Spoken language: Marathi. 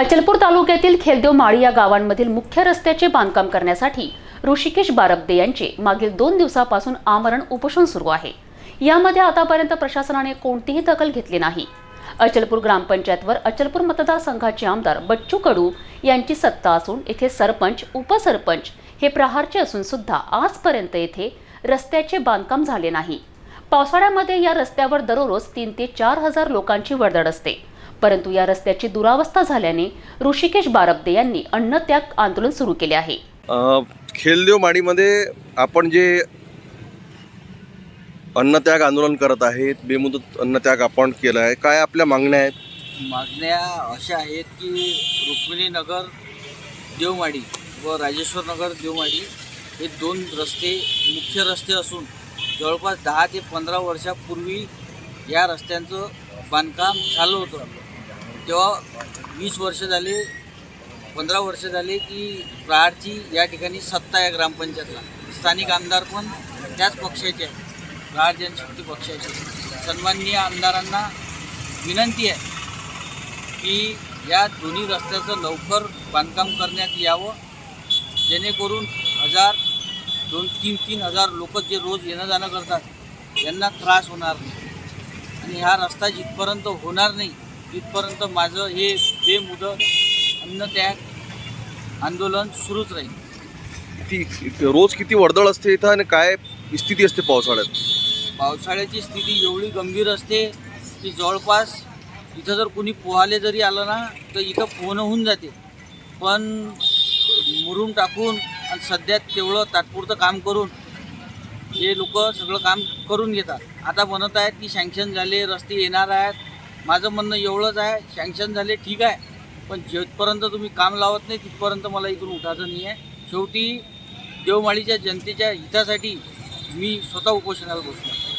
अचलपूर तालुक्यातील खेलदेव माळी या गावांमधील मुख्य रस्त्याचे बांधकाम करण्यासाठी ऋषिकेश बारबदे यांचे मागील दोन दिवसापासून आमरण उपोषण सुरू आहे. यामध्ये आतापर्यंत प्रशासनाने कोणतीही दखल घेतली नाही. अचलपूर ग्रामपंचायतवर अचलपूर मतदारसंघाचे आमदार बच्चू कडू यांची सत्ता असून येथे सरपंच उपसरपंच हे प्रहारचे असून सुद्धा आजपर्यंत येथे रस्त्याचे बांधकाम झाले नाही. पावसाळ्यामध्ये या रस्त्यावर दररोज तीन ते चार हजार लोकांची वर्दळ असते. परंतु या रस्त्याची दुरावस्था झाल्याने ऋषिकेश बारबदे यांनी अन्नत्याग आंदोलन सुरू केले आहे. अ, खेलदेव माडीमध्ये आपण जे अन्नत्याग आंदोलन करत आहेत बेमुदत अन्नत्याग आपण केलं आहे काय आपल्या मागण्या आहेत? मागण्या अशा आहेत की रुक्मिणीनगर देवमाडी व राजेश्वर नगर देवमाडी हे दोन रस्ते मुख्य रस्ते असून जवळपास दहा ते पंधरा वर्षापूर्वी या रस्त्यांचं बांधकाम झालं होतं. तेव्हा वीस वर्ष झाले पंधरा वर्ष झाले की प्रहारची या ठिकाणी सत्ता आहे ग्रामपंचायतला. स्थानिक आमदार पण त्याच पक्षाचे आहे प्रहार जनशक्ती पक्षाचे सन्माननीय आमदारांना विनंती आहे की या दोन्ही रस्त्याचं लवकर बांधकाम करण्यात यावं. जेणेकरून हजार दोन तीन तीन हजार लोक जे रोज येणं जाणं करतात यांना त्रास होणार नाही. आणि हा रस्ता जिथपर्यंत होणार नाही तिथपर्यंत माझं हे बेमुदत अन्नत्याग आंदोलन सुरूच राहील. किती रोज किती वर्दळ असते इथं आणि काय स्थिती असते पावसाळ्यात? पावसाळ्याची स्थिती एवढी गंभीर असते की जवळपास इथं जर कुणी पोहाले जरी आलं ना तर इथं पोहणं होऊन जाते. पण मुरुम टाकून आणि सध्या तेवढं तात्पुरतं काम करून हे लोक सगळं काम करून घेतात. आता म्हणत आहेत की सँक्शन झाले रस्ते येणार आहेत. माझं म्हणणं एवढंच आहे सँक्शन झाले ठीक आहे. पण जिथपर्यंत तुम्ही काम लावत नाही तिथपर्यंत मला इथून उठायचं नाही आहे. शेवटी देवमाळीच्या जनतेच्या हितासाठी मी स्वतः उपोषणाला बसलो.